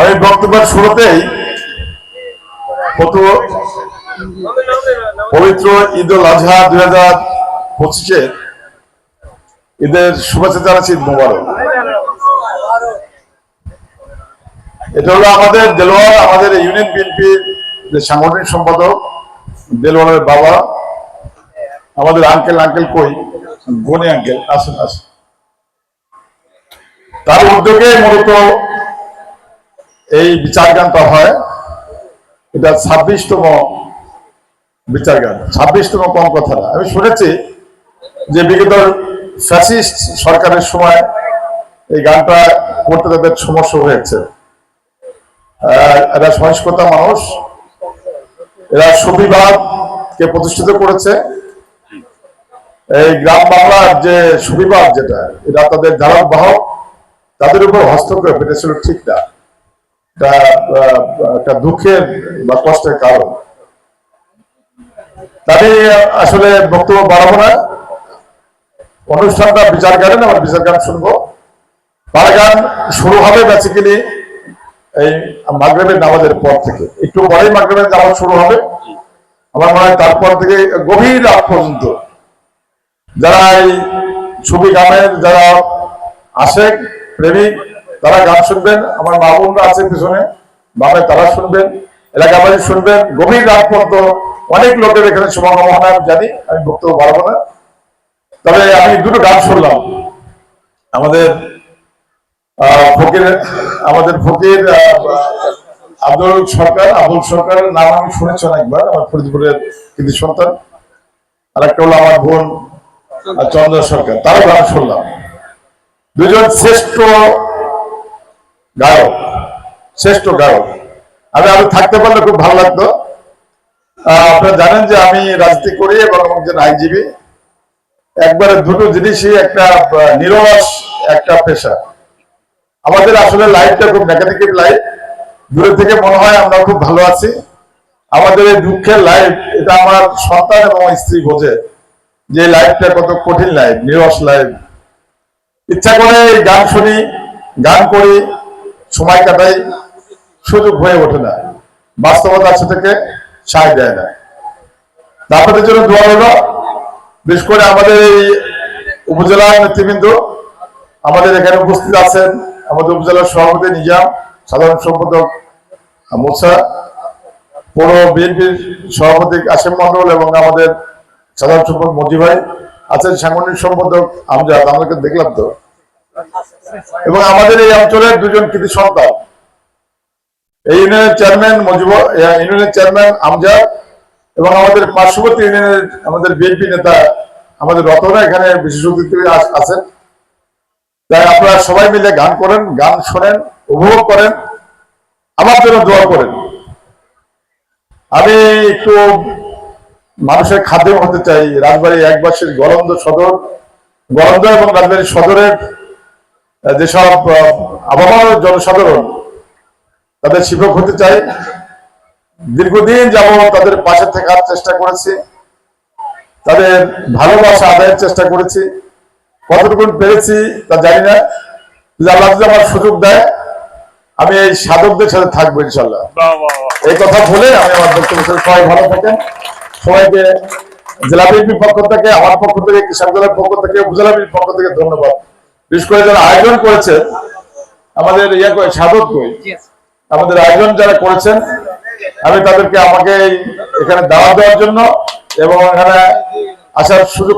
আমি বক্তব্যের শুরুতেই পবিত্র ঈদ উল আজহা দুই হাজার পঁচিশে ঈদের শুভেচ্ছা জানাচ্ছি মোবারক। এটা হলো আমাদের দেলোয়ার, আমাদের ইউনিয়ন বিএনপির যে সাংগঠনিক সম্পাদক, দেলোয়ারের বাবা, আমাদের আঙ্কেল আঙ্কেল কই? গনি আঙ্কেল আসুন আসুন। তার উদ্যোগে মূলত এই বিচার গানটা হয়। এটা ছাব্বিশতম বিচার গান ছাব্বিশতম কম কথা না আমি শুনেছি যে বিগত ফ্যাসিস্ট সরকারের সময় এই গানটা করতে তাদের সমস্যা হয়েছে। এরা সহিষ্ণুতা মানুষ। এরা সুবিবাদকে প্রতিষ্ঠিত করেছে। এই গ্রাম বাংলার যে সুবিবাদ যেটা, এটা তাদের ধারক বাহক তাদের উপর হস্তক্ষেপ এটা ছিল ঠিক না। একটা দুঃখের বা কষ্টের কারণ। তাই আসলে বক্তব্য বাড়াবো না। অনুষ্ঠানটা বিচার গান, আমার বিচার গান শুনব। পাড়া গান শুরু হবে বেসিক্যালি এই মাগরেবের নামাজের পর থেকে। একটু পরেই মাগরেবের নামাজ শুরু হবে। আমার মনে হয় তারপর থেকে গভীর রাত পর্যন্ত যারা এই ছবি গানের, যারা আশেক প্রেমিক, তারা গান শুনবেন, আমার মা বোনরা আছে পিছনে বাবা তারা শুনবেন, এলাকাবাসী শুনবেন, গভীর রাত পর্যন্ত অনেক লোকের এখানে সমাগম হয় আমি জানি, আমি বক্তব্য বাড়াবো না। তবে আমি দুটো গান শুনলাম। আমাদের ফকির আমাদের ফকির আব্দুল সরকার আব্দুল সরকারের নাম আমি শুনেছি অনেকবার, আমার ফরিদপুরের কিন্তু সন্তান। আর একটা হলো আমার বোন চন্দ্র সরকার, তারও গান শুনলাম। দুজন শ্রেষ্ঠ গায়ক শ্রেষ্ঠ গায়ক। আমি আমি থাকতে পারলে খুব ভালো লাগতো। আপনারা জানেন যে আমি রাজনীতি করি এবং একজন আইনজীবী। একবারে দুটো জিনিসই একটা নিরস একটা পেশা। আমাদের আসলে লাইফটা খুব নেগেটিভ লাইফ দূরে থেকে মনে হয় আমরা খুব ভালো আছি। আমাদের এই দুঃখের লাইফ এটা আমার সন্তান এবং স্ত্রী বোঝে যে লাইফটা কত কঠিন লাইফ নিরস লাইফ ইচ্ছা করে গান শুনি, গান করি, সময় কাটাই, সুযোগ হয়ে ওঠে না। বাস্তবতা সেটাকে সায় দেয় না। তা আপনাদের জন্য দোয়া হলো বিশেষ করে আমাদের এই উপজেলা নেতৃবৃন্দ, আমাদের এখানে উপস্থিত আছেন আমাদের উপজেলার সভাপতি নিজাম, সাধারণ সম্পাদক মুসা পৌর বিএনপির সভাপতি আসিম মন্ডল এবং আমাদের সাধারণ সম্পাদক মজি ভাই আছেন সাংগঠনিক সম্পাদক আমজাদ। আমাদেরকে দেখলাম তো। এবং আমাদের এই অঞ্চলের দুজন কৃতি সন্তান। এই ইউনিয়নের চেয়ারম্যান মজিব ইউনিয়নের চেয়ারম্যান আমজাদ এবং আমাদের পার্শ্ববর্তী ইউনিয়নের আমাদের বিএনপি নেতা আমাদের রতনা, এখানে বিশেষ অতিথি আছেন। তাই আপনারা সবাই মিলে গান করেন, গান শোনেন, উপভোগ করেন, আমার জন্য দোয়া করেন। আমি একটু মানুষের খাদ্য হতে চাই। রাজবাড়ি একবাসীর গলন্দ সদর, গলন্দ এবং রাজবাড়ী সদরের যেসব আবহাওয়ার জনসাধারণ তাদের শিক্ষক হতে চাই দীর্ঘদিন যাব তাদের পাশে থাকার চেষ্টা করেছি। তাদের ভালোবাসা আদায়ের চেষ্টা করেছি। কতটুকু পেরেছি তা জানি না। যদি আল্লাহ যদি আমার সুযোগ দেয় আমি এই সাধকদের সাথে থাকব ইনশাল্লাহ এই কথা বলে আমি আমার বক্তব্য সবাই ভালো থাকেন। সবাইকে জেলা বিএনপির পক্ষ থেকে আমার পক্ষ থেকে কৃষক দলের পক্ষ থেকে উপজেলা বিএনপির পক্ষ থেকে ধন্যবাদ। বিশেষ করে যারা আয়োজন করেছে আমাদের ইয়ে কই সাধক কই আমাদের আয়োজন যারা করেছেন আমি তাদেরকে আমাকে এখানে দাওয়া দেওয়ার জন্য এবং এখানে আসার সুযোগ